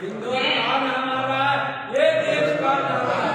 हिंदुस्तान हमारा ये देश का नारा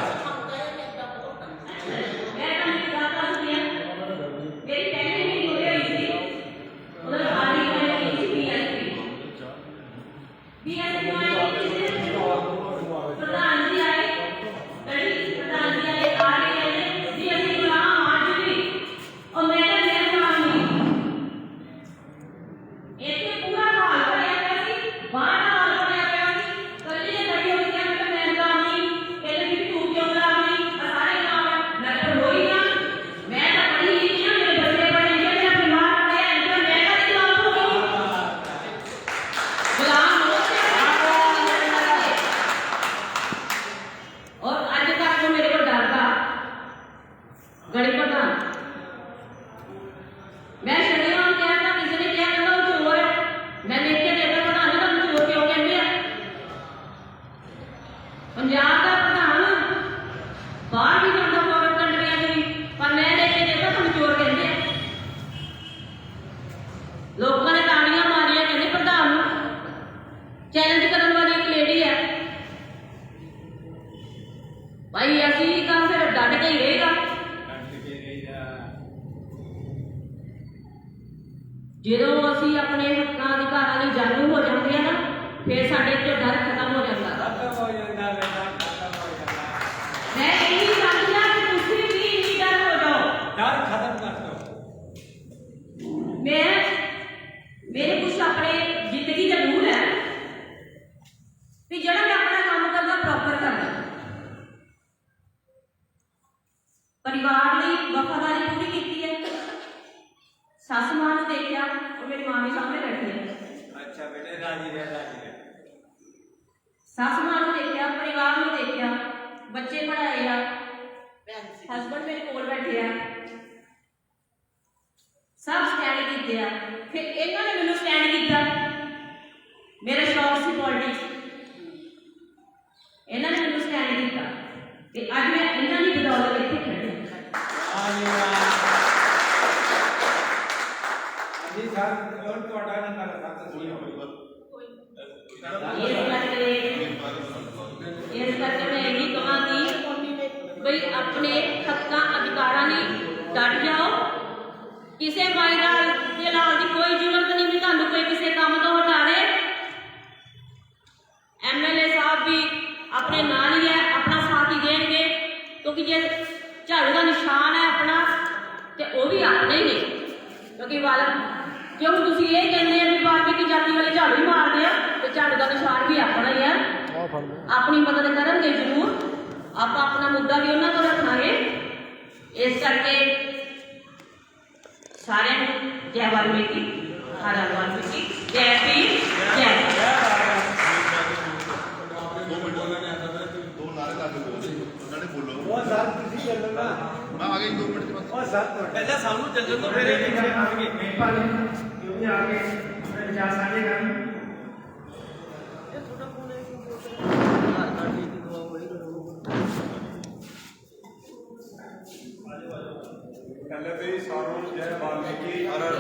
ਫਿਰ ਸਾਡੇ ਆਪਣੀ ਮਦਦ ਕਰਨਗੇ ਜ਼ਰੂਰ ਆਪਾਂ ਆਪਣਾ ਮੁੱਦਾ ਵੀ ਉਹਨਾਂ ਤੋਂ ਰੱਖਾਂਗੇ ਇਸ ਕਰਕੇ ਸਾਰਿਆਂ ਨੂੰ ਜੈ ਵਾਲਮੀਕੀ ਹਰ ਹਰ ਵਾਲਮੀਕੀ ਜੈ ਭੀਮ ਜੈ ਭਾਰਤ। ਦੋ ਮਿੰਟ ਉਹਨਾਂ ਨੇ ਆਂਦਾ ਦੋ ਜੈ ਵਾਲਮੀਕੀ ਹਰ ਹਰ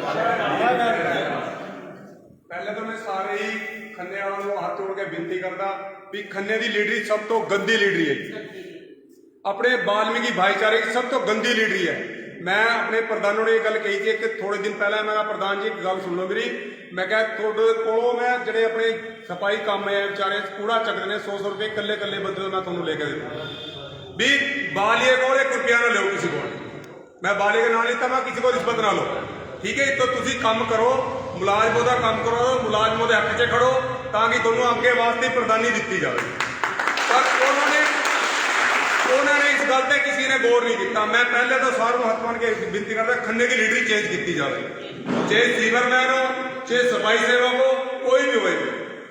ਪਹਿਲੇ ਤਾਂ ਮੈਂ ਸਾਰੇ ਹੀ ਖੰਨੇ ਵਾਲਿਆਂ ਨੂੰ ਹੱਥ ਜੋੜ ਕੇ ਬੇਨਤੀ ਕਰਦਾ ਵੀ ਖੰਨੇ ਦੀ ਲੀਡਰੀ ਸਭ ਤੋਂ ਗੰਦੀ ਲੀਡਰੀ ਹੈ ਜੀ। ਆਪਣੇ ਬਾਲਮੀਕੀ ਭਾਈਚਾਰੇ ਦੀ ਸਭ ਤੋਂ ਗੰਦੀ ਲੀਡਰੀ ਹੈ। ਮੈਂ ਆਪਣੇ ਪ੍ਰਧਾਨ ਨੂੰ ਇਹ ਗੱਲ ਕਹੀ ਸੀ ਕਿ ਥੋੜੇ ਦਿਨ ਪਹਿਲਾਂ ਮੈਂ ਕਿਹਾ, ਪ੍ਰਧਾਨ ਜੀ ਇੱਕ ਗੱਲ ਸੁਣ ਲਓ ਮੇਰੀ। ਮੈਂ ਕਿਹਾ ਤੁਹਾਡੇ ਕੋਲੋਂ ਮੈਂ ਜਿਹੜੇ ਆਪਣੇ ਸਫ਼ਾਈ ਕੰਮ ਹੈ ਵਿਚਾਰੇ ਕੂੜਾ ਚੱਕਦੇ ਨੇ 100 100 ਰੁਪਏ ਇਕੱਲੇ ਇਕੱਲੇ ਬੰਦੇ ਤੋਂ ਮੈਂ ਤੁਹਾਨੂੰ ਲੈ ਕੇ ਦਿੰਦਾ ਵੀ ਬਾਲੀਏ ਕੋਲ ਇੱਕ ਰੁਪਿਆ ਨਾ ਲਿਓ ਕਿਸੇ ਕੋਲ। ਮੈਂ ਬਾਲੀਏ ਦੇ ਨਾਲ ਲਿੱਤਾ ਮੈਂ ਕਿਸੇ ਕੋਲ ਰਿਸ਼ਵਤ ਨਾ ਲਓ ਠੀਕ ਹੈ ਤਾਂ ਤੁਸੀਂ ਕੰਮ ਕਰੋ, ਮੁਲਾਜ਼ਮ ਦਾ ਕੰਮ ਕਰੋ, ਮੁਲਾਜ਼ਮ ਦੇ ਹੱਕ 'ਚ ਖੜੋ, ਤਾਂ ਕਿ ਤੁਹਾਨੂੰ ਅੱਗੇ ਵਾਸਤੇ ਪ੍ਰਧਾਨੀ ਦਿੱਤੀ ਜਾਵੇ। ਪਰ ਉਹਨਾਂ ਨੇ ਉਹਨਾਂ ਨੇ ਇਸ ਗੱਲ ਤੇ ਕਿਸੇ ਨੇ ਗੌਰ ਨਹੀਂ ਕੀਤਾ। ਮੈਂ ਪਹਿਲੇ ਤਾਂ ਸਾਰ ਨੂੰ ਹੱਥ ਬੰਨ੍ਹ ਕੇ ਬੇਨਤੀ ਕਰਦਾ, ਖੰਨੇ ਦੀ ਲੀਡਰੀ ਚੇਂਜ ਕੀਤੀ ਜਾਵੇ। ਜੇ ਸੀਵਰਮੈਨ ਹੋ ਜੇ ਸਫ਼ਾਈ ਸੇਵਕ ਹੋ, ਕੋਈ ਵੀ ਹੋਵੇ।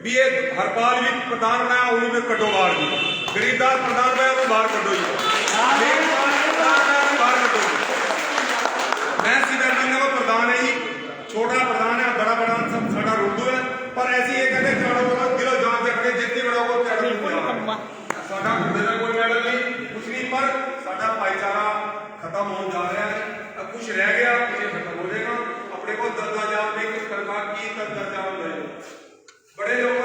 ਵੀ ਇਹ ਹਰਪਾਲ ਵੀ ਪ੍ਰਧਾਨ ਬਣਾਇਆ ਉਹਨੂੰ ਵੀ ਕੱਢੋ ਬਾਹਰ ਜੀ। ਗਰੀਬਦਾਰ ਪ੍ਰਧਾਨ ਬਣਾਇਆ ਉਹਨੂੰ ਬਾਹਰ ਕੱਢੋ ਜੀ। ਬਾਹਰ ਕੱਢੋ ਜੀ ਮੈਂ ਸੀਵਰਮੈਨ ਦਾ ਪ੍ਰਧਾਨ ਹੈ ਜੀ ਛੋਟਾ ਪ੍ਰਧਾਨ ਹੈ ਬੜਾ ਪ੍ਰਧਾਨ ਸਭ ਸਾਡਾ ਰੁੱਦੂ ਹੈ ਪਰ ਐਸੀ ਇਹ ਕਹਿੰਦੇ ਚਾੜੋ ਬੋਲਾ ਦਿਲੋਂ ਜਾਨ ਰੱਖਦੇ ਜਿੱਤੀ ਬਣਾਓ ਤੇ ਸਾਡਾ ਮੁੰਡੇ ਦਾ ਕੋਈ ਮੈਡਲ ਨਹੀਂ ਕੁਛ ਨਹੀਂ ਪਰ ਸਾਡਾ ਭਾਈਚਾਰਾ ਖਤਮ ਹੋਣ ਜਾ ਰਿਹਾ ਹੈ ਕੁਝ ਰਹਿ ਗਿਆ ਕੁਝ ਖਤਮ ਹੋ ਜਾਏਗਾ ਆਪਣੇ ਕੋਲ ਦਰਜਾ ਜਾਨ ਦੇ ਕੁਝ ਸਰਕਾਰ ਕੀ ਦਰਜਾ ਜਾਨ ਦੇ ਬੜੇ ਲੋਕਾਂ ਦੇ ਲੱਖ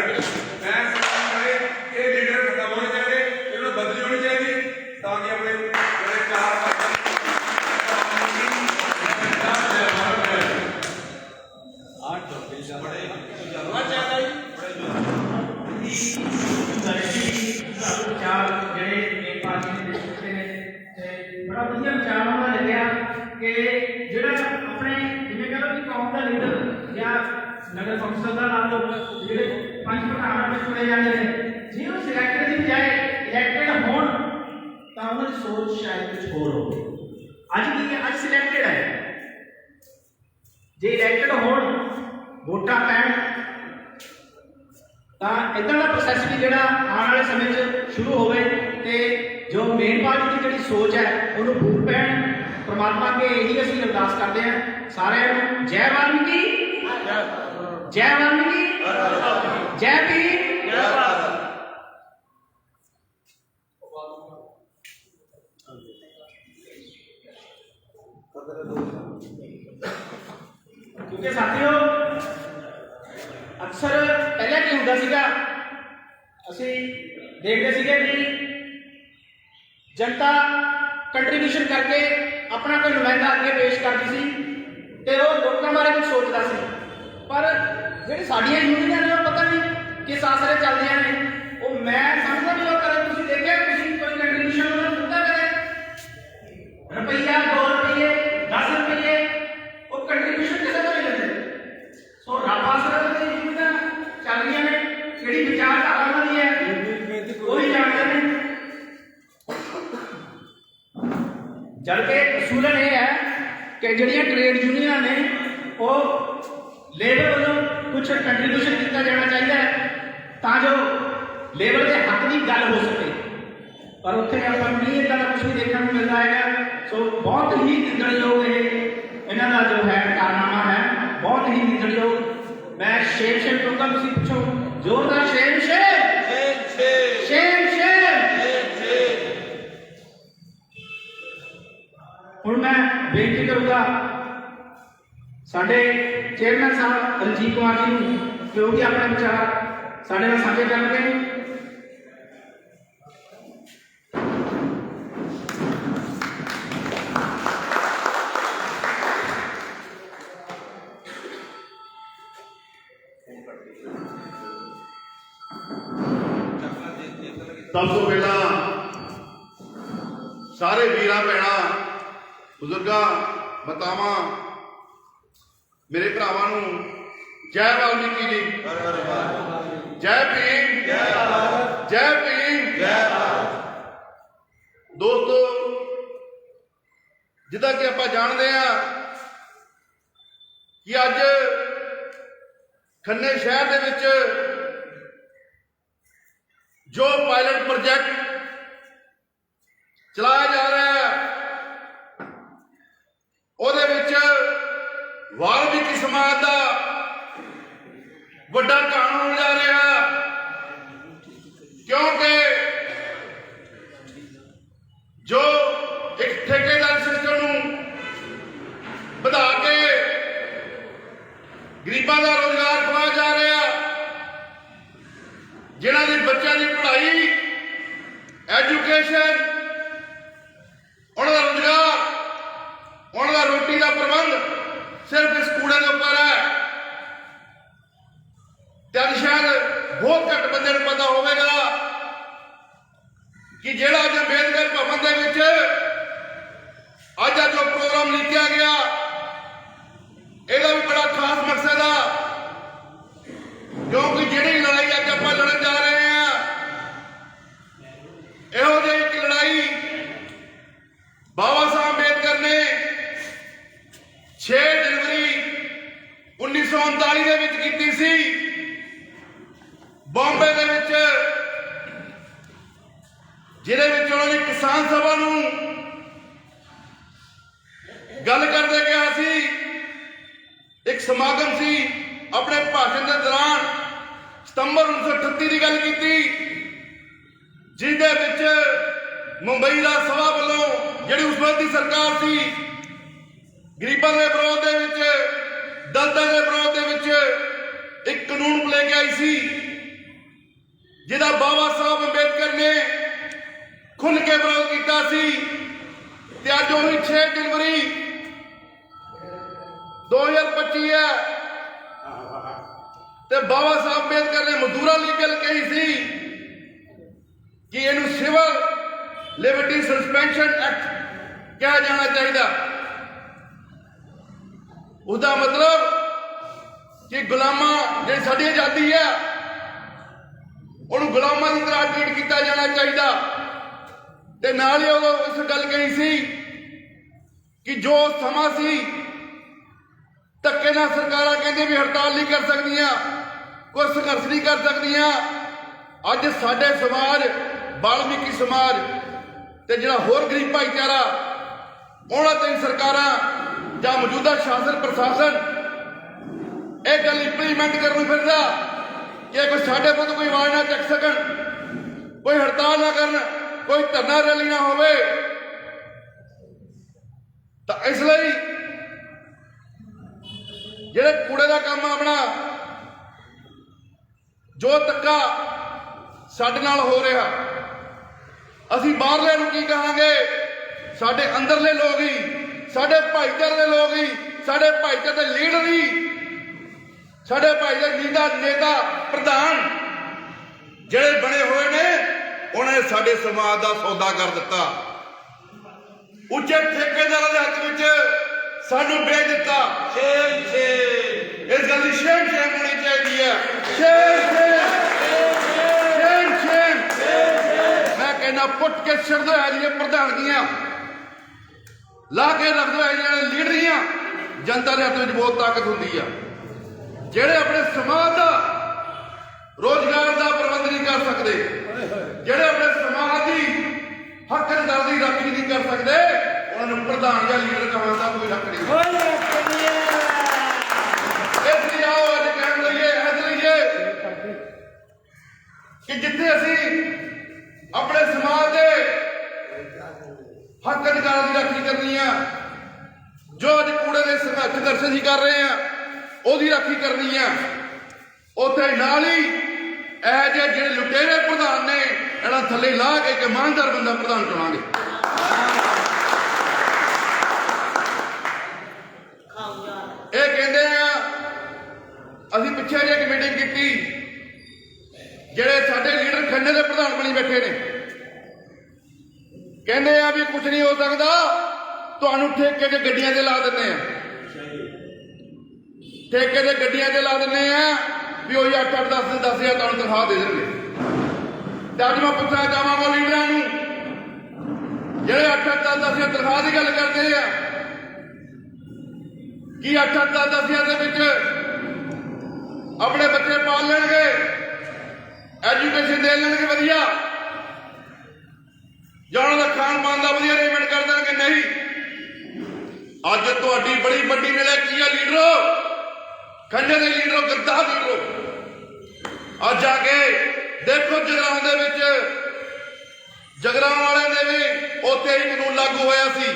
ਵਧੀਆ ਵਿਚਾਰ ਉਹਨਾਂ ਦਾ ਲੱਗਿਆ ਕਿ ਜਿਹੜਾ ਆਪਣੇ ਜਿਵੇਂ ਕਹ ਲਓ ਕਿ ਕੌਮ ਦਾ ਲੀਡਰ ਜਾਂ ਨਗਰ ਕੌਂਸਲ ਦਾ ਨਾਮ ਲਓ ਜਿਹੜੇ ਪੰਜ ਪ੍ਰਧਾਨਾਂ ਵਿੱਚ ਚੁਣੇ ਜਾਂਦੇ ਨੇ, ਜੇ ਉਹ ਸਿਲੈਕਟਡ ਦੀ ਬਜਾਏ ਇਲੈਕਟਡ ਹੋਣ, ਤਾਂ ਉਹਨਾਂ ਦੀ ਸੋਚ ਸ਼ਾਇਦ ਕੁਝ ਹੋਰ ਹੋਵੇ। ਅੱਜ ਕੀ ਹੈ? ਅੱਜ ਸਿਲੈਕਟਡ ਹੈ। ਜੇ ਇਲੈਕਟਡ ਹੋਣ, ਵੋਟਾਂ ਪੈਣ, ਤਾਂ ਇਦਾਂ ਦਾ ਪ੍ਰੋਸੈਸ ਵੀ ਜਿਹੜਾ ਆਉਣ ਵਾਲੇ ਸਮੇਂ 'ਚ ਸ਼ੁਰੂ ਹੋਵੇ ਤੇ ਜੋ ਮੇਨ ਪਾਰਟੀ ਦੀ ਜਿਹੜੀ ਸੋਚ ਹੈ, ਉਹਨੂੰ ਫੂਲ ਪੈਣ ਪ੍ਰਮਾਤਮਾ ਅੱਗੇ ਇਹੀ ਅਸੀਂ ਅਰਦਾਸ ਕਰਦੇ ਹਾਂ। ਸਾਰਿਆਂ ਨੂੰ ਜੈ ਵਾਲਮੀਕੀ ਜੈ ਵਾਲਮੀਕੀ ਜੈ ਭੀਮ ਜੈ ਭਾਰਤ ਕਿਉਂਕਿ ਸਾਥੀਓ, ਅਕਸਰ ਪਹਿਲਾਂ ਕੀ ਹੁੰਦਾ ਸੀਗਾ, ਅਸੀਂ ਦੇਖਦੇ ਸੀਗੇ ਕਿ ਜਨਤਾ ਕੰਟਰੀਬਿਊਸ਼ਨ ਕਰਕੇ ਆਪਣਾ ਕੋਈ ਨੁਮਾਇੰਦਾ ਅੱਗੇ ਪੇਸ਼ ਕਰਦੀ ਸੀ ਤੇ ਉਹ ਲੋਕਾਂ ਬਾਰੇ ਕੁਝ ਸੋਚਦਾ ਸੀ ਪਰ ਜਿਹੜੀ ਸਾਡੀਆਂ ਯੂਨੀਅਨਾਂ ਨੇ ਉਹ ਪਤਾ ਨਹੀਂ ਕਿਸ ਆਸਰੇ ਚੱਲਦੀਆਂ ਨੇ ਉਹ ਮੈਂ ਸਮਝਦਾ ਵੀ ਉਹ ਕਦੇ ਤੁਸੀਂ ਦੇਖਿਆ ਤੁਸੀਂ ਕੋਈ ਕੰਟਰੀਬਿਊਸ਼ਨ ਉਹਨਾਂ ਨੂੰ ਦਿੱਤਾ ਕਦੇ ਰੁਪਈਆ 2 ਰੁਪਏ 10 ਰੁਪਏ ਉਹ ਕੰਟਰੀਬਿਊਸ਼ਨ ਕਿਸੇ ਤੋਂ ਨਹੀਂ ਲੈਂਦੇ ਸੋ ਰੱਬ ਆਸਰੇ ਤੇ ਯੂਨੀਅਨਾਂ ਚੱਲ ਰਹੀਆਂ ਨੇ ਕਿਹੜੀ ਵਿਚਾਰਧਾਰਾ ਉਹਨਾਂ ਦੀ ਹੈ ਕੋਈ ਜਾਣਦਾ ਨਹੀਂ ਜਦ ਕਿ ਅਸੂਲਨ ਇਹ ਹੈ ਕਿ ਜਿਹੜੀਆਂ ਟ੍ਰੇਡ ਯੂਨੀਅਨਾਂ ਨੇ, ਉਹ ਲੇਬਰ ਵੱਲੋਂ ਕੁਝ ਕੰਟਰੀਬਿਊਸ਼ਨ ਕੀਤਾ ਜਾਣਾ ਚਾਹੀਦਾ ਹੈ, ਤਾਂ ਜੋ ਲੇਬਰ ਦੇ ਹੱਕ ਦੀ ਗੱਲ ਹੋ ਸਕੇ। ਪਰ ਉੱਥੇ ਆਪਾਂ ਨਹੀਂ ਇਦਾਂ ਦਾ ਕੁਝ ਵੀ ਦੇਖਣ ਨੂੰ ਮਿਲਦਾ ਹੈਗਾ। ਸੋ ਬਹੁਤ ਹੀ ਨਿੰਦਣਯੋਗ ਇਹ, ਇਹਨਾਂ ਦਾ ਜੋ ਹੈ ਕਾਰਨਾਮਾ ਹੈ, ਬਹੁਤ ਹੀ ਨਿੰਦਣਯੋਗ। ਮੈਂ ਸ਼ੇਮ ਸ਼ੇਮ ਕਹੂੰਗਾ ਤੁਸੀਂ ਪੁੱਛੋ, ਜ਼ੋਰਦਾਰ ਸ਼ੇਮ ਸ਼ੇਮ ਬੇਨਤੀ ਸਾਡੇ ਚੇਅਰਮੈਨ ਸਾਹਿਬ ਰਣਜੀਤ ਕੁਮਾਰ ਜੀ ਨੂੰ ਕਿ ਆਪਣੇ ਵਿਚਾਰ ਸਾਡੇ ਨਾਲ ਸਾਂਝੇ ਕਰਨਗੇ। ਜੈ ਵਾਲਮੀਕੀ ਜੀ। ਜੈ ਭੀਮ। ਜੈ ਭਾਰਤ ਜੈ ਭੀਮ। ਜੈ ਦੋਸਤੋ, ਜਿੱਦਾਂ ਕਿ ਆਪਾਂ ਜਾਣਦੇ ਆ ਕਿ ਅੱਜ ਖੰਨੇ ਸ਼ਹਿਰ ਦੇ ਵਿੱਚ ਜੋ ਪਾਇਲਟ ਪ੍ਰੋਜੈਕਟ ਚਲਾਇਆ ਜਾ ਰਿਹਾ ਹੈ ਉਹਦੇ ਵਿੱਚ ਵਾਲਮੀਕੀ ਸਮਾਜ ਦਾ ਵੱਡਾ ਕਾਨੂੰਨ ਹੋਣ ਜਾ ਰਿਹਾ। ਕਿਉਂਕਿ ਜੋ ਇੱਕ ਠੇਕੇਦਾਰ ਸਿਸਟਮ ਨੂੰ ਵਧਾ ਕੇ ਗਰੀਬਾਂ ਦਾ ਰੋਜ਼ਗਾਰ ਖਵਾ ਜਾ ਰਿਹਾ, ਜਿਨ੍ਹਾਂ ਦੀ ਬੱਚਿਆਂ ਦੀ ਪੜ੍ਹਾਈ, ਐਜੂਕੇਸ਼ਨ, ਉਹਨਾਂ ਦਾ ਰੋਜ਼ਗਾਰ, ਉਹਨਾਂ ਦਾ ਰੋਟੀ ਦਾ ਪ੍ਰਬੰਧ ਸਿਰਫ ਇਸ ਕੂੜੇ ਦੇ ਉੱਪਰ ਹੈ। ਤੇ ਸ਼ਾਇਦ ਬਹੁਤ ਘੱਟ ਬੰਦੇ ਨੂੰ ਪਤਾ ਹੋਵੇਗਾ ਕਿ ਜਿਹੜਾ ਅੱਜ ਅੰਬੇਦਕਰ ਭਵਨ ਦੇ ਵਿੱਚ ਅੱਜ ਦਾ ਜੋ ਪ੍ਰੋਗਰਾਮ ਲਿਖਿਆ ਗਿਆ ਇਹਦਾ ਵੀ ਬੜਾ ਖਾਸ ਮਕਸਦ ਆ ਕਿਉਂਕਿ ਜਿਹੜੀ ਲੜਾਈ ਅੱਜ ਆਪਾਂ ਲੜਨ ਜਾ ਰਹੇ ਹਾਂ ਇਹੋ ਜਿਹੀ ਇੱਕ ਲੜਾਈ ਬਾਬਾ ਸਾਹਿਬ ਅੰਬੇਦਕਰ ਨੇ 6 ਜਨਵਰੀ 1939 ਦੇ ਵਿੱਚ ਕੀਤੀ ਸੀ ਬੰਬੇ ਦੇ ਵਿੱਚ ਜਿਹਦੇ ਵਿੱਚ ਉਹਨਾਂ ਨੇ ਕਿਸਾਨ ਸਭਾ ਨੂੰ ਗੱਲ ਕਰਦੇ ਕਿਹਾ ਸੀ ਇੱਕ ਸਮਾਗਮ ਸੀ 1938 ਦੀ ਗੱਲ ਕੀਤੀ, ਜਿਹਦੇ ਵਿੱਚ ਮੁੰਬਈ ਦਾ ਸਭਾ ਵੱਲੋਂ ਜਿਹੜੀ ਉਸ ਵੇਲੇ ਦੀ ਸਰਕਾਰ ਸੀ, ਗਰੀਬਾਂ ਦੇ ਵਿਰੋਧ ਦੇ ਵਿੱਚ ਦਲਤਾਂ ਦੇ ਵਿਰੋਧ ਦੇ ਵਿੱਚ ਇੱਕ ਕਾਨੂੰਨ ਲੈ ਕੇ ਆਈ ਸੀ, ਜਿਹਦਾ ਬਾਬਾ ਸਾਹਿਬ ਅੰਬੇਦਕਰ ਨੇ ਖੁੱਲ ਕੇ ਵਿਰੋਧ ਕੀਤਾ ਸੀ ਤੇ ਅੱਜ ਉਹੀ 6 ਜਨਵਰੀ 2025 ਹੈ ਤੇ ਬਾਬਾ ਸਾਹਿਬ ਅੰਬੇਦਕਰ ਨੇ ਮਜ਼ਦੂਰਾਂ ਲਈ ਗੱਲ ਕਹੀ ਸੀ ਕਿ ਇਹਨੂੰ ਸਿਵਲ ਲਿਬਰਟੀ ਸਸਪੈਂਸ਼ਨ ਐਕਟ ਕਿਹਾ ਜਾਣਾ ਚਾਹੀਦਾ। ਉਹਦਾ ਮਤਲਬ ਕਿ ਗੁਲਾਮਾਂ, ਜਿਹੜੀ ਸਾਡੀ ਆਜ਼ਾਦੀ ਹੈ, ਉਹਨੂੰ ਗੁਲਾਮਾਂ ਦੀ ਤਰ੍ਹਾਂ ਟ੍ਰੀਟ ਕੀਤਾ ਜਾਣਾ ਚਾਹੀਦਾ। ਤੇ ਨਾਲ ਹੀ ਉਹ ਇਸ ਗੱਲ ਕਹੀ ਸੀ ਕਿ ਜੋ ਸਮਾਂ ਸੀ, ਧੱਕੇ ਨਾਲ ਸਰਕਾਰਾਂ ਕਹਿੰਦੇ ਵੀ ਹੜਤਾਲ ਨਹੀਂ ਕਰ ਸਕਦੀਆਂ। ਕੋਈ ਸੰਘਰਸ਼ ਨਹੀਂ ਕਰ ਸਕਦੀਆਂ। ਅੱਜ ਸਾਡੇ ਸਮਾਜ, ਬਾਲਮੀਕੀ ਸਮਾਜ ਤੇ ਜਿਹੜਾ ਹੋਰ ਗਰੀਬ ਭਾਈਚਾਰਾ, ਉਹਨਾਂ ਤੇ ਸਰਕਾਰਾਂ ਜਾਂ ਮੌਜੂਦਾ ਸ਼ਾਸਨ, ਪ੍ਰਸ਼ਾਸਨ, ਇਹ ਗੱਲ ਇੰਪਲੀਮੈਂਟ ਕਰਨ ਨੂੰ ਫਿਰਦਾ ਕਿ ਕੋਈ ਸਾਡੇ ਕੋਲ ਕੋਈ ਆਵਾਜ਼ ਨਾ ਚੱਕ ਸਕਣ, ਕੋਈ ਹੜਤਾਲ ਨਾ ਕਰਨ, ਕੋਈ ਧਰਨਾ ਰੈਲੀ ਨਾ ਹੋਵੇ, ਤਾਂ ਇਸ ਲਈ ਜਿਹੜੇ ਕੂੜੇ ਦਾ ਕੰਮ ਜੋ ਤੱਕਾ ਸਾਡੇ ਨਾਲ ਹੋ ਰਿਹਾ, ਅਸੀਂ ਬਾਹਰਲੇ ਨੂੰ ਕੀ ਕਹਾਂਗੇ? ਸਾਡੇ ਅੰਦਰਲੇ ਲੋਕ ਹੀ, ਸਾਡੇ ਭਾਈਚਾਰੇ ਦੇ ਲੋਕ ਹੀ, ਸਾਡੇ ਭਾਈਚਾਰੇ ਦੇ ਲੀਡਰ ਹੀ, ਸਾਡੇ ਭਾਈਚਾਰੇ ਲੀਡਰ ਨੇਤਾ ਪ੍ਰਧਾਨ ਜਿਹੜੇ ਬਣੇ ਹੋਏ ਨੇ, ਉਹਨੇ ਸਾਡੇ ਸਮਾਜ ਦਾ ਸੌਦਾ ਕਰ ਦਿੱਤਾ। ਉੱਚੇ ਠੇਕੇਦਾਰਾਂ ਦੇ ਹੱਥ ਵਿੱਚ ਸਾਨੂੰ ਵੇਚ ਦਿੱਤਾ। ਛੇ ਛੇ ਇਸ ਗੱਲ ਦੀ ਸ਼ੇਮ ਸ਼ੇਮ ਹੋਣੀ ਚਾਹੀਦੀ ਹੈ। ਸ਼ੇਮ ਸ਼ੇਮ ਸ਼ੇਮ ਸ਼ੇਮ ਮੈਂ ਕਹਿੰਦਾ ਪੁੱਟ ਕੇ ਸਿਰ ਦੇ ਹੈ ਜੀ ਪ੍ਰਧਾਨਗੀਆਂ ਲਾ ਕੇ ਰੱਖ ਦੋ ਜਿਹੜੇ ਲੀਡਰੀਆਂ। ਜਨਤਾ ਦੇ ਹੱਥ ਵਿੱਚ ਬਹੁਤ ਤਾਕਤ ਹੁੰਦੀ ਆ। ਜਿਹੜੇ ਆਪਣੇ ਸਮਾਜ ਦਾ ਰੋਜ਼ਗਾਰ ਦਾ ਪ੍ਰਬੰਧ ਨਹੀਂ ਕਰ ਸਕਦੇ ਜਿਹੜੇ ਆਪਣੇ ਸਮਾਜ ਦੀ ਹੱਕ ਅਧਿਕਾਰ ਦੀ ਰਾਖੀ ਨਹੀਂ ਕਰ ਸਕਦੇ ਉਹਨਾਂ ਨੂੰ ਪ੍ਰਧਾਨ ਜਾਂ ਲੀਡਰ ਕਹਾਉਣ ਦਾ ਕੋਈ ਹੱਕ ਨਹੀਂ। ਕੋਈ ਰੱਖ ਨਹੀਂ ਇਸ ਲਈ ਆਓ ਅੱਜ ਕਹਿਣ ਲਈਏ ਇਸ ਲਈਏ ਕਿ ਜਿੱਥੇ ਅਸੀਂ ਆਪਣੇ ਸਮਾਜ ਦੇ ਹੱਕ ਅਧਿਕਾਰਾਂ ਦੀ ਰਾਖੀ ਕਰਨੀ ਆ ਜੋ ਅੱਜ ਕੂੜੇ ਦੇ ਸੰਘਰਸ਼ ਅਸੀਂ ਕਰ ਰਹੇ ਆ ਉਹਦੀ ਰਾਖੀ ਕਰਨੀ ਆ। ਉੱਥੇ ਨਾਲ ਹੀ ਇਹ ਜਿਹੇ ਜਿਹੜੇ ਲੁਟੇਰੇ ਪ੍ਰਧਾਨ ਨੇ ਇਹਨਾਂ ਥੱਲੇ ਲਾ ਕੇ ਇੱਕ ਇਮਾਨਦਾਰ ਬੰਦਾ ਪ੍ਰਧਾਨ ਚੁਣਾਂਗੇ। ਇਹ ਕਹਿੰਦੇ ਆ, ਅਸੀਂ ਪਿੱਛੇ ਜੇ ਇੱਕ ਮੀਟਿੰਗ ਕੀਤੀ, ਜਿਹੜੇ ਸਾਡੇ ਲੀਡਰ ਖੰਨੇ ਦੇ ਪ੍ਰਧਾਨ ਬਣੀ ਬੈਠੇ ਨੇ। ਕਹਿੰਦੇ ਆ ਵੀ ਕੁਝ ਨਹੀਂ ਹੋ ਸਕਦਾ, ਤੁਹਾਨੂੰ ਠੇਕੇ ਤੇ ਗੱਡੀਆਂ ਤੇ ਲਾ ਦਿੰਦੇ ਆ। ਠੇਕੇ ਤੇ ਗੱਡੀਆਂ ਤੇ ਲਾ ਦਿੰਦੇ ਆ ਵੀ ਉਹ 8 8 10 10 ਹਜ਼ਾਰ ਤੁਹਾਨੂੰ ਤਨਖਾਹ ਦੇ ਦੇਣਗੇ। ਤੇ ਅੱਜ ਮੈਂ ਪੁੱਛਣਾ ਚਾਹਾਂਗਾ ਲੀਡਰਾਂ ਨੂੰ, ਜਿਹੜੇ 8 8 10 10 ਹਜ਼ਾਰ ਤਨਖਾਹ ਦੀ ਗੱਲ ਕਰਦੇ ਆ ਕੀ 8 8 10 10 ਦੇ ਵਿੱਚ? ਆਪਣੇ ਬੱਚੇ ਪਾਲ ਲੈਣਗੇ। ਐਜੂਕੇਸ਼ਨ ਦੇ ਲੈਣਗੇ ਵਧੀਆ। ਜਾਂ ਉਹਨਾਂ ਦਾ ਖਾਣ ਪਾਣ ਦਾ ਵਧੀਆ ਅਰੇਂਜਮੈਂਟ ਕਰ ਦੇਣਗੇ, ਨਹੀਂ। ਅੱਜ ਤੁਹਾਡੀ ਬੜੀ ਵੱਡੀ ਮਿਲੇ ਕੀ ਆ ਲੀਡਰੋ ਖੰਡੇ ਦੇ ਲੀਡਰੋ ਗੱਦਾ ਲੀਡਰੋ ਅੱਜ ਆ ਕੇ ਦੇਖੋ ਜਗਰਾਉਂ ਦੇ ਵਿੱਚ। ਜਗਰਾਉਂ ਵਾਲਿਆਂ ਦੇ ਵੀ ਉੱਥੇ ਹੀ ਕਾਨੂੰਨ ਲਾਗੂ ਹੋਇਆ ਸੀ।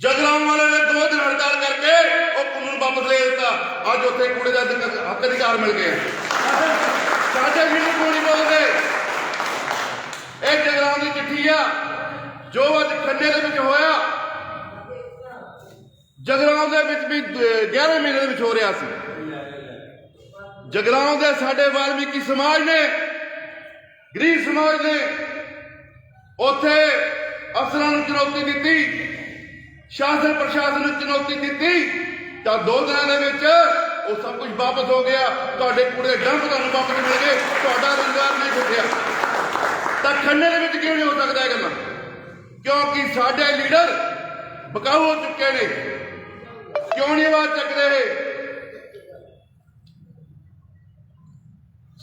ਜਗਰਾਉਂ ਵਾਲਿਆਂ ਨੇ ਦੋ ਦਿਨ ਹੜਤਾਲ ਕਰਕੇ ਉਹ ਕਾਨੂੰਨ ਵਾਪਸ ਲੈ ਦਿੱਤਾ, ਅੱਜ ਉੱਥੇ ਕੁੜੇ ਦਾ ਹੱਕ ਅਧਿਕਾਰ ਮਿਲ ਗਏ ਸਾਡੇ ਲੀਡਰ ਕੋਲ ਨਹੀਂ ਬੋਲਦੇ। ਇਹ ਜਗਰਾਉਂ ਦੀ ਚਿੱਠੀ ਆ, ਜੋ ਅੱਜ ਖੰਡੇ ਦੇ ਵਿੱਚ ਹੋਇਆ, ਜਗਰਾਉਂ ਦੇ ਵਿੱਚ ਵੀ 11 ਮਹੀਨੇ ਦੇ ਵਿੱਚ ਹੋ ਰਿਹਾ ਸੀ। ਜਗਰਾਉਂ ਦੇ ਸਾਡੇ ਵਾਲਮੀਕੀ ਸਮਾਜ ਨੇ, ਗਰੀਬ ਸਮਾਜ ਨੇ, ਉੱਥੇ ਅਫਸਰਾਂ ਨੂੰ ਚੁਣੌਤੀ ਦਿੱਤੀ। ਸ਼ਾਸਨ ਪ੍ਰਸ਼ਾਸਨ ਨੂੰ ਚੁਣੌਤੀ ਦਿੱਤੀ, ਤਾਂ ਦੋ ਦਿਨਾਂ ਦੇ ਵਿੱਚ ਉਹ ਸਭ ਕੁਝ ਵਾਪਸ ਹੋ ਗਿਆ। ਤੁਹਾਡੇ ਕੂੜੇ ਦੇ ਡੰਪ ਤੁਹਾਨੂੰ ਵਾਪਸ ਮਿਲ ਗਏ ਤੁਹਾਡਾ ਰੁਜ਼ਗਾਰ ਨਹੀਂ ਛੁੱਟਿਆ ਤਾਂ ਖੰਨੇ ਦੇ ਵਿੱਚ ਕਿਉਂ ਨਹੀਂ ਹੋ ਸਕਦਾ ਇਹ ਗੱਲਾਂ? ਕਿਉਂਕਿ ਸਾਡੇ ਲੀਡਰ ਬਕਾਊ ਹੋ ਚੁੱਕੇ ਨੇ। ਕਿਉਂ ਨਹੀਂ ਆਵਾਜ਼ ਚੱਕਦੇ ਇਹ?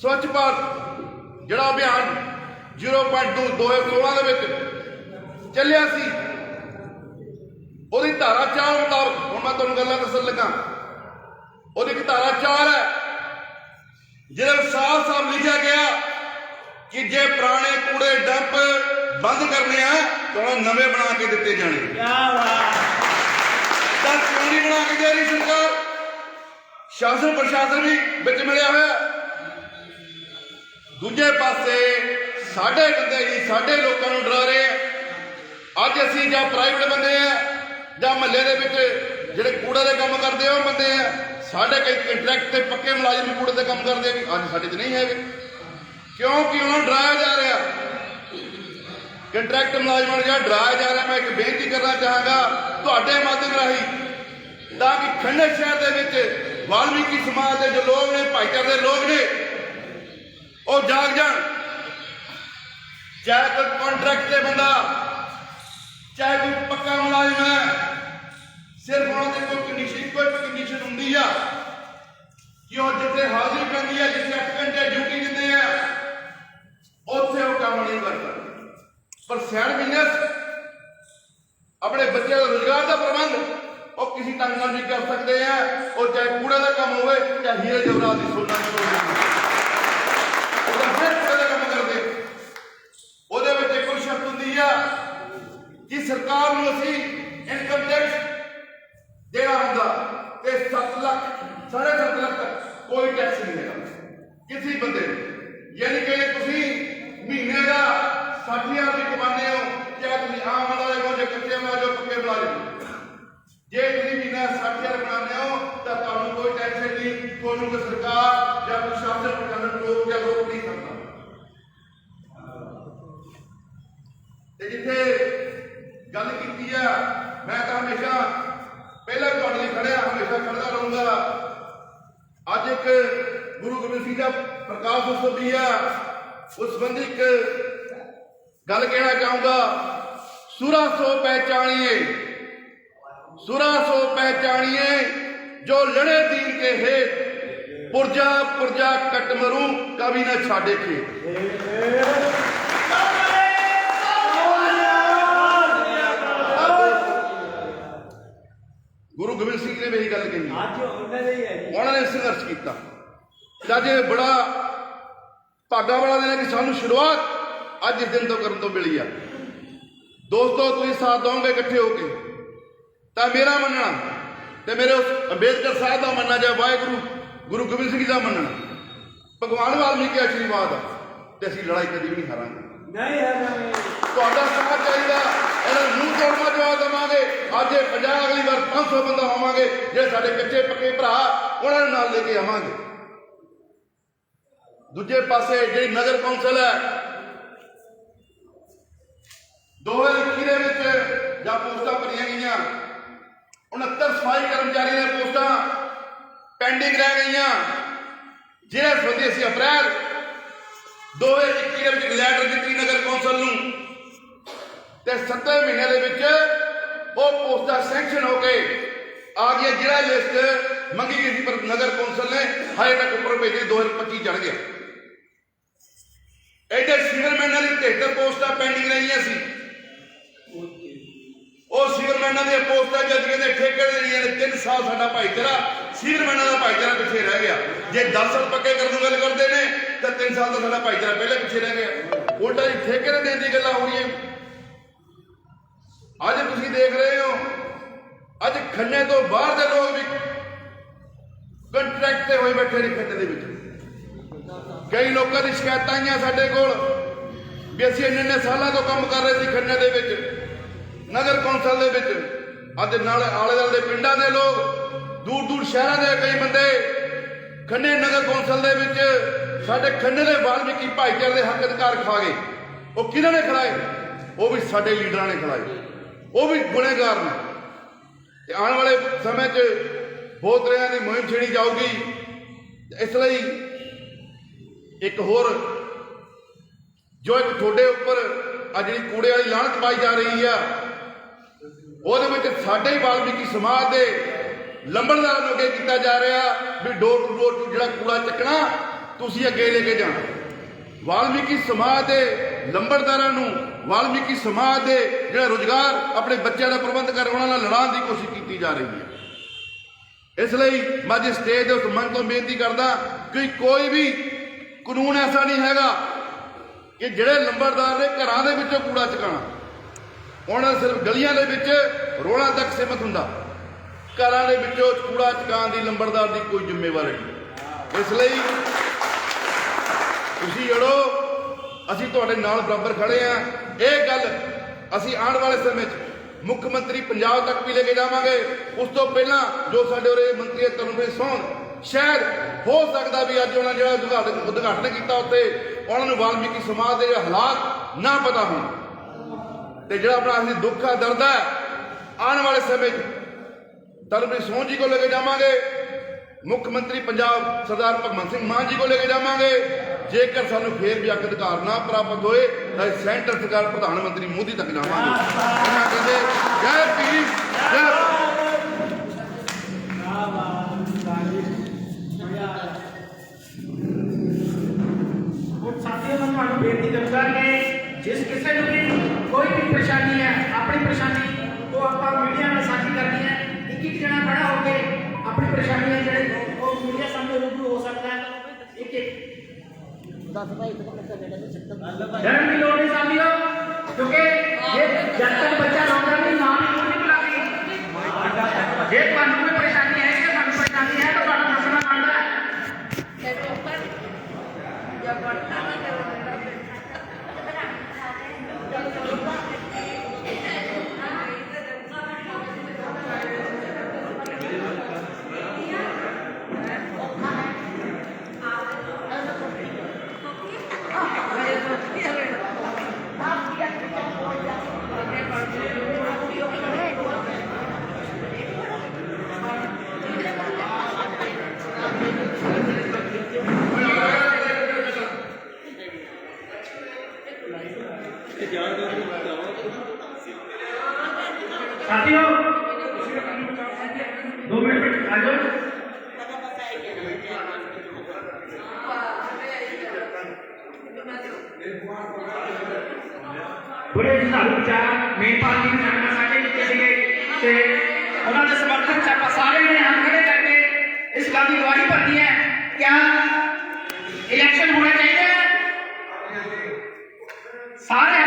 ਸਵੱਛ ਭਾਰਤ, ਜਿਹੜਾ ਅਭਿਆਨ 0.2 2016 ਦੇ ਵਿੱਚ ਚੱਲਿਆ ਸੀ ਉਹਦੀ ਧਾਰਾ 4 ਮੁਤਾਬਕ ਹੁਣ ਮੈਂ ਤੁਹਾਨੂੰ ਗੱਲਾਂ ਦੱਸਣ ਲੱਗਾ। ਉਹਦੀ ਇੱਕ ਧਾਰਾ 4 ਹੈ। ਜਿਹਦੇ ਵਿੱਚ ਸਾਫ਼-ਸਾਫ਼ ਲਿਖਿਆ ਗਿਆ ਕਿ ਜੇ ਪੁਰਾਣੇ ਕੂੜੇ ਡੰਪ ਬੰਦ ਕਰਨੇ ਆ ਤਾਂ ਉਹਨਾਂ ਨੂੰ ਨਵੇਂ ਬਣਾ ਕੇ ਦਿੱਤੇ ਜਾਣੇ। ਕੀ ਬਾਤ। ਤਾਂ ਕਿਉਂ ਨਹੀਂ ਬਣਾ ਕੇ ਦੇ ਰਹੀ ਸਰਕਾਰ। ਸ਼ਾਸਨ ਪ੍ਰਸ਼ਾਸਨ ਵੀ ਵਿੱਚ ਮਿਲਿਆ ਹੋਇਆ। ਦੂਜੇ ਪਾਸੇ ਸਾਡੇ ਬੰਦੇ ਜੀ ਸਾਡੇ ਲੋਕਾਂ ਨੂੰ ਡਰਾ ਰਹੇ ਆ। ਅੱਜ ਅਸੀਂ ਜਾਂ ਪ੍ਰਾਈਵੇਟ ਬੰਦੇ ਆ ਜਾਂ ਮਹੱਲੇ ਦੇ ਵਿੱਚ ਜਿਹੜੇ ਕੂੜੇ ਦੇ ਕੰਮ ਕਰਦੇ ਆ, ਉਹ ਬੰਦੇ ਆ। ਸਾਡੇ ਕਈ ਕੰਟਰੈਕਟ ਤੇ ਪੱਕੇ ਮੁਲਾਜ਼ਮ ਵੀ ਕੂੜੇ ਦੇ ਕੰਮ ਕਰਦੇ ਆ ਵੀ ਅੱਜ ਸਾਡੇ 'ਚ ਨਹੀਂ ਹੈਗੇ। ਕਿਉਂਕਿ ਉਹਨਾਂ ਨੂੰ ਡਰਾਇਆ ਜਾ ਰਿਹਾ। ਕੰਟਰੈਕਟ ਮੁਲਾਜ਼ਮਾਂ ਨੂੰ ਜਿਹੜਾ ਡਰਾਇਆ ਜਾ ਰਿਹਾ, ਮੈਂ ਇੱਕ ਬੇਨਤੀ ਕਰਨਾ ਚਾਹਾਂਗਾ ਤੁਹਾਡੇ ਮਾਧਿਅਮ ਰਾਹੀਂ, ਤਾਂ ਕਿ ਖੰਡੇ ਸ਼ਹਿਰ ਦੇ ਵਿੱਚ ਵਾਲਮੀਕੀ ਸਮਾਜ ਦੇ ਜੋ ਲੋਕ ਨੇ, ਭਾਈਚਾਰੇ ਦੇ ਲੋਕ ਨੇ, ਉਹ ਜਾਗ ਜਾਣ। ਚਾਹੇ ਕੋਈ ਕੰਟਰੈਕਟ ਤੇ ਬੰਦਾ ਚਾਹੇ ਕੋਈ ਪੱਕਾ ਮੁਲਾਜ਼ਮ ਹੈ ਸਿਰਫ ਉਹਨਾਂ ਦੇ ਕੋਈ ਕੰਡੀਸ਼ਨ ਕੋਈ ਕੰਡੀਸ਼ਨ ਹੁੰਦੀ ਆ ਕਿ ਉਹ ਜਿੱਥੇ ਹਾਜ਼ਰੀ ਪੈਂਦੀ ਆ ਜਿੱਥੇ 8 ਘੰਟੇ ਡਿਊਟੀ ਦਿੰਦੇ ਆ ਉੱਥੇ ਉਹ ਕੰਮ ਨਹੀਂ ਕਰਦਾ ਪਰ ਸੈਡ ਬਿਜ਼ਨਸ ਆਪਣੇ ਬੱਚਿਆਂ ਦਾ ਰੋਜ਼ਗਾਰ ਦਾ ਪ੍ਰਬੰਧ ਉਹ ਕਿਸੇ ਢੰਗ ਨਾਲ ਨਹੀਂ ਕਰ ਸਕਦੇ ਆ ਉਹ ਚਾਹੇ ਕੂੜੇ ਦਾ ਕੰਮ ਹੋਵੇ ਚਾਹੇ ਹੀਰੇ ਜਵਰਾਤ ਦੀ ਸੋਨਾ ਦੀ ਹੋਵੇ ਉਹਦਾ ਫਿਰ ਕੂੜੇ ਦਾ ਕੰਮ ਕਰਦੇ ਉਹਦੇ ਵਿੱਚ ਇੱਕ ਸ਼ਰਤ ਹੁੰਦੀ ਆ ਕਿ ਸਰਕਾਰ ਨੂੰ ਅਸੀਂ ਇਨਕਮ ਟੈਕਸ ਦੇਣਾ ਹੁੰਦਾ ਤੇ 7 ਲੱਖ 7.5 ਲੱਖ ਤੱਕ ਕੋਈ ਟੈਕਸ ਨਹੀਂ ਹੈਗਾ ਕਿਸੇ ਬੰਦੇ ਨੂੰ ਯਾਨੀ ਕਿ ਤੁਸੀਂ ਮਹੀਨੇ ਦਾ 60000 ਰੁਪਏ ਕਮਾਉਂਦੇ ਹੋ ਜਾਂ ਤੁਸੀਂ ਆਮ ਵਾਲੇ ਹੋ ਜਾਂ ਕੱਚੇ ਵਾਲੇ ਜੋ ਪੱਕੇ ਮੁਲਾਜ਼ਮ ਜੇ ਤੁਸੀਂ ਮਹੀਨਾ 60000 ਬਣਾਉਂਦੇ ਹੋ, ਤਾਂ ਤੁਹਾਨੂੰ ਕੋਈ ਟੈਨਸ਼ਨ ਨਹੀਂ, ਤੁਹਾਨੂੰ ਕੋਈ ਸਰਕਾਰ ਜਾਂ ਕੋਈ ਸ਼ਾਸਨ ਰੋਕ ਜਾਂ ਰੋਕ ਨਹੀਂ ਸਕਦਾ। ਤੇ ਜਿੱਥੇ ਗੱਲ ਕੀਤੀ ਆ, ਮੈਂ ਤਾਂ ਹਮੇਸ਼ਾ ਪਹਿਲਾਂ ਤੁਹਾਡੇ ਲਈ ਖੜਿਆ, ਹਮੇਸ਼ਾ ਖੜਦਾ ਰਹੂੰਗਾ। ਅੱਜ ਇੱਕ ਗੁਰੂ ਗੋਬਿੰਦ ਸਿੰਘ ਦਾ ਪ੍ਰਕਾਸ਼ ਉਤਸਵ ਵੀ ਆ। ਉਸ ਸੰਬੰਧੀ ਇੱਕ ਗੱਲ ਕਹਿਣਾ ਚਾਹੂੰਗਾ। ਸੁਰਾ ਸੋ ਪਹਿਚਾਣੀਏ ਸੁਰਾ ਸੋ ਪਹਿਚਾਣੀਏ ਜੋ ਲੜੇ ਦੀਨ ਕੇ ਹੈ ਪੁਰਜਾ ਪੁਰਜਾ ਕਟ ਮਰੂ ਕਵੀ ਨਾ ਛਾੜੇ ਖੇਤ। ਗੁਰੂ ਗੋਬਿੰਦ ਸਿੰਘ ਨੇ ਵੀ ਇਹੀ ਗੱਲ ਕਹੀ। ਅੱਜ ਉਹਨਾਂ ਦੇ ਹੀ ਹੈ ਜੀ ਉਹਨਾਂ ਨੇ ਸੰਘਰਸ਼ ਕੀਤਾ। ਅੱਜ ਇਹ ਬੜਾ ਭਾਗਾ ਵਾਲਾ ਦਿਨ ਹੈ ਕਿ ਸਾਨੂੰ ਸ਼ੁਰੂਆਤ ਅੱਜ ਇਸ ਦਿਨ ਤੋਂ ਕਰਨ ਤੋਂ ਮਿਲੀ ਆ। ਦੋਸਤੋ ਤੁਸੀਂ ਸਾਥ ਦੋਗੇ ਇਕੱਠੇ ਹੋ ਕੇ। ਤਾਂ ਮੇਰਾ ਮੰਨਣਾ ਤੇ ਮੇਰੇ ਉਸ ਅੰਬੇਦਕਰ ਸਾਹਿਬ ਦਾ ਮੰਨਣਾ ਜਾਂ ਵਾਹਿਗੁਰੂ ਗੁਰੂ ਗੋਬਿੰਦ ਸਿੰਘ ਜੀ ਦਾ ਮੰਨਣਾ ਭਗਵਾਨ ਵਾਲਮੀਕੀ ਆਸ਼ੀਰਵਾਦ ਤੇ ਅਸੀਂ ਲੜਾਈ ਕਦੀ ਵੀ ਨਹੀਂ ਹਾਰਾਂਗੇ। ਨਹੀਂ ਹੈ ਨਹੀਂ ਤੁਹਾਡਾ ਸਾਥ ਚਾਹੀਦਾ ਇਹਨਾਂ ਨੂੰ ਤੋੜਵਾ ਜਵਾਬ ਦੇਵਾਂਗੇ ਅੱਜ ਇਹ 50 ਅਗਲੀ ਵਾਰ 500 ਬੰਦਾ ਹੋਵਾਂਗੇ ਜਿਹੜੇ ਸਾਡੇ ਕੱਚੇ ਪੱਕੇ ਭਰਾ ਉਹਨਾਂ ਨੂੰ ਨਾਲ ਲੈ ਕੇ ਆਵਾਂਗੇ। ਦੂਜੇ ਪਾਸੇ ਜਿਹੜੀ ਨਗਰ ਕੌਂਸਲ ਹੈ 2021 ਦੇ ਵਿੱਚ ਜਾਂ ਪੋਸਟਾਂ ਭਰੀਆਂ ਗਈਆਂ 69 ਸਫ਼ਾਈ ਕਰਮਚਾਰੀ ਦੀਆਂ ਪੋਸਟਾਂ ਪੈਂਡਿੰਗ ਰਹਿ ਗਈਆਂ। ਜਿਹੜਾ ਸੰਬੰਧੀ ਅਸੀਂ ਅਪ੍ਰੈਲ 2021 ਦੇ ਵਿੱਚ ਲੈਟਰ ਦਿੱਤੀ ਨਗਰ ਕੌਂਸਲ ਨੂੰ। ਤੇ 7 ਮਹੀਨੇ ਦੇ ਵਿੱਚ ਉਹ ਪੋਸਟਾਂ ਸੈਂਕਸ਼ਨ ਹੋ ਕੇ ਆ ਗਿਆ ਜਿਹੜਾ ਲਿਸਟ ਮੰਗੀ ਗਈ ਸੀ, ਪਰ ਨਗਰ ਕੌਂਸਲ ਨੇ ਹਾਏ ਤੱਕ ਉੱਪਰ ਭੇਜੀ 2025 ਚੜ ਗਿਆ ਇਹਦੇ ਸਿਵਰਮੈਨਾਂ ਦੀ 73 ਪੋਸਟਾਂ ਪੈਂਡਿੰਗ ਰਹੀਆਂ ਸੀ। ਉਹ ਸਿਵਰਮੈਨਾਂ ਦੀਆਂ ਪੋਸਟਾਂ ਜਦ ਕਹਿੰਦੇ ਠੇਕੇ ਦੇ ਰਹੀਆਂ ਨੇ 3 ਸਾਲ ਸਾਡਾ ਭਾਈਚਾਰਾ ਸਿਵਰਮੈਨਾਂ ਦਾ ਭਾਈਚਾਰਾ ਪਿੱਛੇ ਰਹਿ ਗਿਆ। ਜੇ 10 ਸਾਲ ਪੱਕੇ ਕਰਨ ਦੀ ਗੱਲ ਕਰਦੇ ਨੇ, ਤਾਂ 3 ਸਾਲ ਦਾ ਸਾਡਾ ਭਾਈਚਾਰਾ ਪਹਿਲੇ ਪਿੱਛੇ ਰਹਿ ਗਿਆ। ਉਲਟਾ ਜੀ ਠੇਕੇ ਦੇ ਦੇਣ ਦੀ ਗੱਲਾਂ ਹੋ ਰਹੀਆਂ। ਅੱਜ ਤੁਸੀਂ ਦੇਖ ਰਹੇ ਹੋ, ਅੱਜ ਖੰਨੇ ਤੋਂ ਬਾਹਰ ਦੇ ਲੋਕ ਵੀ ਕੰਟਰੈਕਟ ਤੇ ਹੋਏ ਬੈਠੇ ਨੇ ਖੰਨੇ ਦੇ ਵਿੱਚ। ਕਈ ਲੋਕਾਂ ਦੀ ਸ਼ਿਕਾਇਤਾਂ ਆਈਆਂ ਸਾਡੇ ਕੋਲ, ਵੀ ਅਸੀਂ ਇੰਨੇ ਇੰਨੇ ਸਾਲਾਂ ਤੋਂ ਕੰਮ ਕਰ ਰਹੇ ਸੀ ਖੰਨੇ ਦੇ ਵਿੱਚ। ਨਗਰ ਕੌਂਸਲ ਦੇ ਵਿੱਚ ਅਤੇ ਨਾਲ ਆਲੇ ਦੁਆਲੇ ਦੇ ਪਿੰਡਾਂ ਦੇ ਲੋਕ, ਦੂਰ ਦੂਰ ਸ਼ਹਿਰਾਂ ਦੇ ਕਈ ਬੰਦੇ ਖੰਨੇ ਨਗਰ ਕੌਂਸਲ ਦੇ ਵਿੱਚ ਸਾਡੇ ਖੰਨੇ ਦੇ ਵਾਲਮੀਕੀ ਭਾਈਚਾਰੇ ਦੇ ਹੱਕ ਅਧਿਕਾਰ ਖਾ ਗਏ? ਉਹ ਕਿਹਨਾਂ ਨੇ ਖੜਾਏ? ਉਹ ਵੀ ਸਾਡੇ ਲੀਡਰਾਂ ਨੇ ਖੜਾਏ। ਉਹ ਵੀ ਗੁਨੇਗਾਰ ਨੇ। ਤੇ ਆਉਣ ਵਾਲੇ ਸਮੇਂ 'ਚ ਬਹੁਤ ਤਰ੍ਹਾਂ ਦੀ ਮੁਹਿੰਮ ਛੇੜੀ ਜਾਊਗੀ। ਇਸ ਲਈ ਇੱਕ ਹੋਰ, ਜੋ ਇੱਕ ਤੁਹਾਡੇ ਉੱਪਰ ਆ ਜਿਹੜੀ ਕੂੜੇ ਵਾਲੀ ਲਾਹਨਤ ਪਾਈ ਜਾ ਰਹੀ ਆ ਉਹਦੇ ਵਿੱਚ ਸਾਡੇ ਹੀ ਵਾਲਮੀਕੀ ਸਮਾਜ ਦੇ ਲੰਬੜਦਾਰਾਂ ਨੂੰ ਅੱਗੇ ਕੀਤਾ ਜਾ ਰਿਹਾ ਵੀ ਡੋਰ ਟੂ ਡੋਰ ਜਿਹੜਾ ਕੂੜਾ ਚੱਕਣਾ, ਤੁਸੀਂ ਅੱਗੇ ਲੈ ਕੇ ਜਾਣਾ। ਵਾਲਮੀਕੀ ਸਮਾਜ ਦੇ ਲੰਬੜਦਾਰਾਂ ਨੂੰ ਵਾਲਮੀਕੀ ਸਮਾਜ ਦੇ ਜਿਹੜਾ ਰੋਜ਼ਗਾਰ ਆਪਣੇ ਬੱਚਿਆਂ ਦਾ ਪ੍ਰਬੰਧ ਕਰ ਉਹਨਾਂ ਨਾਲ ਲੜਾਉਣ ਦੀ ਕੋਸ਼ਿਸ਼ ਕੀਤੀ ਜਾ ਰਹੀ ਹੈ। ਇਸ ਲਈ ਮੈਂ ਅੱਜ ਸਟੇਜ ਦੇ ਉਸ ਮੰਚ ਤੋਂ ਬੇਨਤੀ ਕਰਦਾ ਕਿ ਕੋਈ ਵੀ ਕਾਨੂੰਨ ਐਸਾ ਨਹੀਂ ਹੈਗਾ ਕਿ ਜਿਹੜੇ ਲੰਬੜਦਾਰ ਨੇ ਘਰਾਂ ਦੇ ਵਿੱਚੋਂ ਕੂੜਾ ਚੁਕਾਉਣਾ। ਉਹਨਾਂ ਸਿਰਫ ਗਲੀਆਂ ਦੇ ਵਿੱਚ ਰੋਣਾ ਤੱਕ ਸੀਮਤ ਹੁੰਦਾ। ਘਰਾਂ ਦੇ ਵਿੱਚੋਂ ਕੂੜਾ ਚੁਕਾਉਣ ਦੀ, ਲੰਬੜਦਾਰ ਦੀ ਕੋਈ ਜ਼ਿੰਮੇਵਾਰੀ ਨਹੀਂ। ਇਸ ਲਈ ਤੁਸੀਂ ਜੜੋ, ਅਸੀਂ ਤੁਹਾਡੇ ਨਾਲ ਬਰਾਬਰ ਖੜੇ ਆ ਇਹ ਗੱਲ ਅਸੀਂ ਆਉਣ ਵਾਲੇ ਸਮੇਂ 'ਚ ਮੁੱਖ ਮੰਤਰੀ ਪੰਜਾਬ ਤੱਕ ਵੀ ਲੈ ਕੇ ਜਾਵਾਂਗੇ। ਉਸ ਤੋਂ ਪਹਿਲਾਂ ਜੋ ਸਾਡੇ ਉਰੇ ਮੰਤਰੀ ਤਰਨਪ੍ਰੀਤ ਸੋਹਣ, ਸ਼ਾਇਦ ਹੋ ਸਕਦਾ ਵੀ ਅੱਜ ਉਹਨਾਂ ਜਿਹੜਾ ਉਦਘਾਟਨ ਉਦਘਾਟਨ ਕੀਤਾ ਉੱਤੇ ਉਹਨਾਂ ਨੂੰ ਵਾਲਮੀਕੀ ਸਮਾਜ ਦੇ ਹਾਲਾਤ ਨਾ ਪਤਾ ਹੋਣ। ਤੇ ਜਿਹੜਾ ਆਪਣਾ ਅਸੀਂ ਦੁੱਖ ਆ, ਦਰਦ ਹੈ ਆਉਣ ਵਾਲੇ ਸਮੇਂ 'ਚ ਤਰਨਪ੍ਰੀਤ ਸੋਹਣ ਜੀ ਕੋਲ ਲੈ ਕੇ ਜਾਵਾਂਗੇ। ਮੁੱਖ ਮੰਤਰੀ ਪੰਜਾਬ ਸਰਦਾਰ ਭਗਵੰਤ ਸਿੰਘ ਮਾਨ ਜੀ ਕੋਲ ਲੈ ਕੇ ਜਾਵਾਂਗੇ। ਜੇਕਰ ਸਾਨੂੰ ਫੇਰ ਵੀ ਅੱਗ ਅਧਿਕਾਰ ਨਾ ਪ੍ਰਾਪਤ ਹੋਏ, ਤਾਂ ਸੈਂਟਰ ਸਰਕਾਰ ਪ੍ਰਧਾਨ ਮੰਤਰੀ ਮੋਦੀ ਤੱਕ ਜਾਵਾਂਗੇ। ਉਹਨਾਂ ਕਹਿੰਦੇ, ਜੈ ਭੀਮ, ਜੈ ਹੁਣ ਸਾਥੀਓ, ਮੈਂ ਬੇਨਤੀ ਕਰੂੰਗਾ ਕਿ ਜਿਸ ਕਿਸੇ ਨੂੰ ਵੀ ਕੋਈ ਵੀ ਪਰੇਸ਼ਾਨੀ ਹੈ ਆਪਣੀ ਪਰੇਸ਼ਾਨੀ ਉਹ ਆਪਾਂ ਮੀਡੀਆ ਨਾਲ ਸਾਂਝੀ ਕਰਨੀ ਹੈ ਇੱਕ ਇੱਕ ਜਣਾ ਖੜਾ ਹੋ ਕੇ ਆਪਣੀ ਪਰੇਸ਼ਾਨੀ ਹੈ ਜਿਹੜੀ ਉਹ ਮੀਡੀਆ ਸਾਹਮਣੇ ਰੂਬਰੂ ਹੋ ਸਕਦਾ ਹੈ ਇੱਕ ਇੱਕ ਡਰਨ ਦੀ ਲੋੜ ਨਹੀਂ ਸਾਥੀਓ ਕਿਉਂਕਿ ਇਹ ਜਦ ਤੱਕ ਬੱਚਾ ਰੋਂਦਾ ਨਹੀਂ ਮਾਂ ਨੂੰ ਨਹੀਂ ਬੁਲਾਉਂਦੀ ਜੇ ਤੁਹਾਨੂੰ ਕੋਈ ਪਰੇਸ਼ਾਨੀ ਹੈ ਕਿ ਤੁਹਾਨੂੰ ਪਰੇਸ਼ਾਨੀ ਹੈ ਤਾਂ ਤੁਹਾਨੂੰ ਦੱਸਣਾ ਪੈਂਦਾ ਹੈ ਸਾਥੀਓ ਦੋ ਮਿੰਟ ਆ ਜਾਓ ਬੜੇ ਜਨਾਬ ਵਿਚਾਰ ਮੇਨ ਪਾਰਟੀ ਨੂੰ ਜਾਣਨਾ ਸਾਡੇ ਜਿੱਤੇ ਸੀਗੇ ਤੇ ਉਹਨਾਂ ਦੇ ਸਮਰਥਨ ਚ ਆਪਾਂ ਸਾਰੇ ਨੇ ਹੱਥ ਖੜੇ ਕਰਕੇ ਇਸ ਗੱਲ ਦੀ ਗਵਾਹੀ ਭਰਦੀ ਹੈ ਕਿਆ ਇਲੈਕਸ਼ਨ ਹੋਣਾ ਚਾਹੀਦਾ ਹੈ ਸਾਰੇ